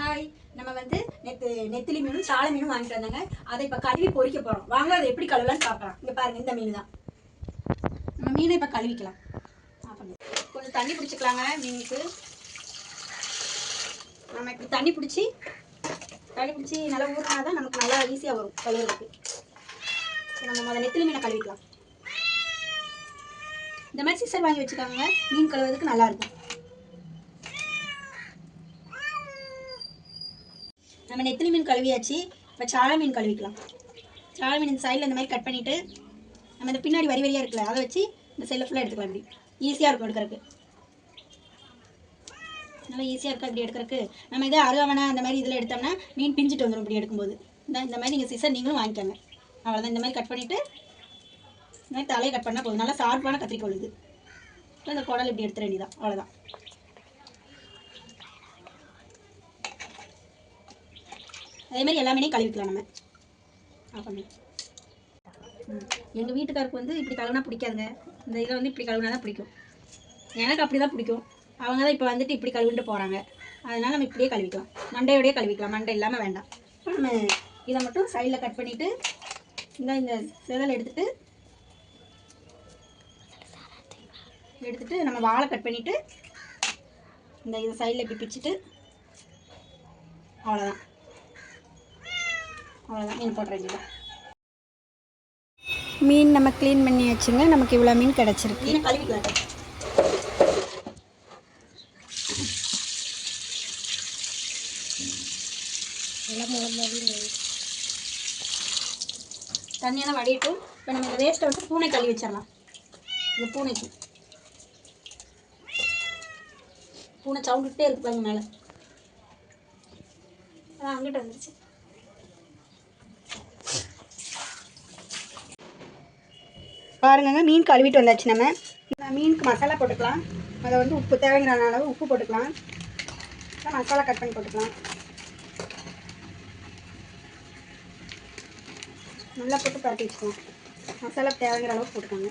Hi நம்ம வந்து நெத்து நெத்திலி மீனும் சாலை மீனும் வாங்கிட்டு வந்தாங்க. அதை இப்போ கழுவி பொரிக்க போகிறோம் வாங்க அதை எப்படி கழுவலாம்னு பார்க்கலாம். இங்கே பாருங்க இந்த மீன் தான் நம்ம மீனை இப்போ கழுவிக்கலாம். கொஞ்சம் தண்ணி பிடிச்சிக்கலாங்க மீனுக்கு. நம்ம இப்படி தண்ணி பிடிச்சி தண்ணி பிடிச்சி நல்லா ஊறினா தான் நமக்கு நல்லா ஈஸியாக வரும் கழுவுறதுக்கு. நம்ம முதல்ல நெத்திலி மீனை கழுவிக்கலாம். இந்த மாதிரி சிசர் வாங்கி வச்சுக்காங்க. மீன் கழுவுறதுக்கு நல்லா நம்ம நெத்திலி மீன் கழுவியாச்சு. இப்போ சாலை மீன் கழுவிக்கலாம். சாலை மீன் இந்த சைடில் இந்த மாதிரி கட் பண்ணிவிட்டு நம்ம இந்த பின்னாடி வரி வரியாக இருக்குல்ல அதை வச்சு இந்த சைடில் ஃபுல்லாக எடுத்துக்கலாம் இப்படி. ஈஸியாக இருக்கும் எடுக்கிறதுக்கு. நல்லா ஈஸியாக இருக்கா இப்படி எடுக்கிறதுக்கு? நம்ம இதே அருவாமனை அந்த மாதிரி இதில் எடுத்தோம்னா மீன் பிஞ்சிட்டு வந்துடும் இப்படி எடுக்கும்போது. இந்த இந்த மாதிரி நீங்கள் சிசர் நீங்களும் வாங்கிக்கோங்க. அவ்வளோதான் இந்த மாதிரி கட் பண்ணிவிட்டு இந்த மாதிரி தலையை கட் பண்ணால் போதும். நல்லா ஷார்ப்பான கத்திரிக்கோள் இது. இந்த குடல் இப்படி எடுத்துட வேண்டியதான் அவ்வளோதான் அதே மாதிரி எல்லாமே கழுவிக்கலாம் நம்ம. ஆ எங்கள் வீட்டுக்காருக்கு வந்து இப்படி கழுவுனா பிடிக்காதுங்க. இந்த இதில் வந்து இப்படி கழுவுனா தான் பிடிக்கும். எனக்கு அப்படி தான் பிடிக்கும். அவங்க தான் இப்போ வந்துட்டு இப்படி கழுவிட்டு போகிறாங்க அதனால் நம்ம இப்படியே கழுவிக்கலாம் மண்டையோடய கழுவிக்கலாம் மண்டை இல்லாமல் வேண்டாம். நம்ம இதை மட்டும் சைடில் கட் பண்ணிவிட்டு இந்த இந்த செதல் எடுத்துகிட்டு எடுத்துகிட்டு நம்ம வாழை கட் பண்ணிவிட்டு இந்த இதை சைடில் இப்படி பிச்சுட்டு அவ்வளோதான் அவ்வளோதான் மீன் போட்டுற வேண்டியதான் மீன் நம்ம க்ளீன் பண்ணி வச்சுங்க நமக்கு இவ்வளோ மீன் கிடச்சிருக்கு. தண்ணியெல்லாம் வடியட்டும். இப்போ நம்ம இந்த வேஸ்ட்டை வந்து பூனை கழுவி வச்சிடலாம். இந்த பூனைக்கு. பூனை சவுண்டுகிட்டே இருக்கு பாருங்க மேலே. அதான் அங்கிட்ட வந்துருச்சு. பாருங்கங்க மீன் கழுவிட்டு வந்தாச்சு நம்ம. இந்த மீனுக்கு மசாலா போட்டுக்கலாம். அதை வந்து உப்பு தேவைங்கிற அளவு உப்பு போட்டுக்கலாம். மசாலா கட் பண்ணி போட்டுக்கலாம். நல்லா போட்டு பரட்டி வச்சுக்கலாம். மசாலா தேவைங்கிற அளவு போட்டுக்கோங்க.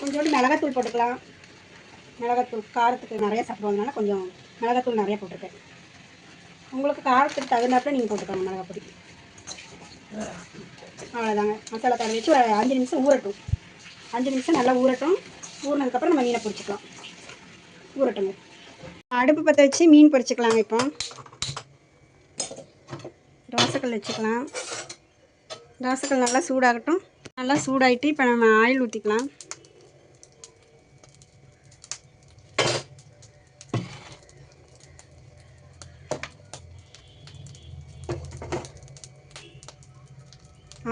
கொஞ்சோண்டு மிளகாத்தூள் போட்டுக்கலாம். மிளகாத்தூள் காரத்துக்கு நிறைய சாப்பிடுவாங்கனால கொஞ்சம் மிளகாத்தூள் நிறைய போட்டிருக்கேன். உங்களுக்கு காரத்துக்கு தகுந்தாப்பில் நீங்கள் போட்டுக்கோங்க மிளகா பொடி அவ்வளோதாங்க மசாலா தடவை வச்சு ஒரு அஞ்சு நிமிஷம் ஊறட்டும். அஞ்சு நிமிஷம் நல்லா ஊறட்டும். ஊறினதுக்கப்புறம் நம்ம மீனை பிடிச்சிக்கலாம் ஊறட்டுங்க. அடுப்பு பற்ற வச்சு மீன் பொரிச்சுக்கலாங்க இப்போ. தோசைக்கல் வச்சுக்கலாம். தோசைக்கல் நல்லா சூடாகட்டும். நல்லா சூடாயிட்டு இப்போ நம்ம ஆயில் ஊற்றிக்கலாம்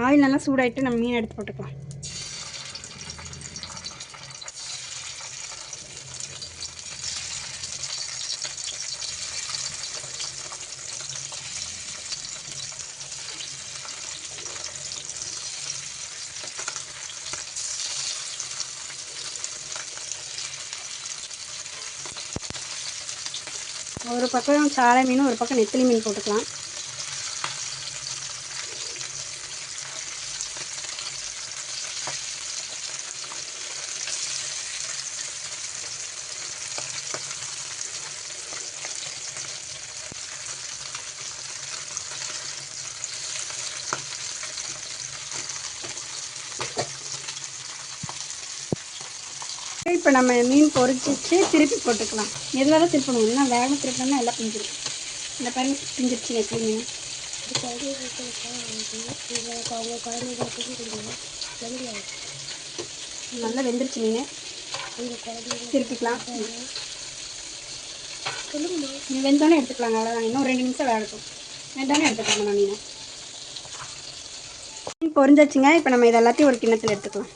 ஆயில் நல்லா சூடாயிட்டு நம்ம மீன் எடுத்து போட்டுக்கலாம். ஒரு பக்கம் சாலை மீன் ஒரு பக்கம் நெத்திலி மீன் போட்டுக்கலாம். இப்போ நம்ம மீன் பொறிச்சிச்சு திருப்பி போட்டுக்கலாம். எதுவாக தான் திருப்பணும் இல்லைன்னா வேகமாக திருப்பினா எல்லாம் பிஞ்சிடும் இந்த பாருங்க பிஞ்சிருச்சு எப்படிங்க நல்லா வெந்துருச்சு மீன். திருப்பிக்கலாம். நீ வெந்தோடனே எடுத்துக்கலாங்க அவ்வளோதான் இன்னும் ரெண்டு நிமிஷம் வேகட்டும். வெந்தோடனே எடுத்துக்கலாம் நம்ம நீங்கள் மீன் பொறிஞ்சாச்சுங்க. இப்போ நம்ம இது எல்லாத்தையும் ஒரு கிண்ணத்தில் எடுத்துக்கலாம்.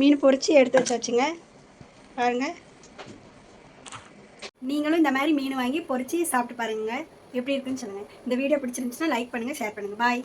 மீன் பொரித்து எடுத்து வச்சாச்சுங்க. பாருங்கள் நீங்களும் இந்த மாதிரி மீன் வாங்கி பொறிச்சு சாப்பிட்டு பாருங்க. எப்படி இருக்குன்னு சொல்லுங்கள் இந்த வீடியோ பிடிச்சிருந்துச்சுன்னா லைக் பண்ணுங்கள் ஷேர் பண்ணுங்கள் பாய்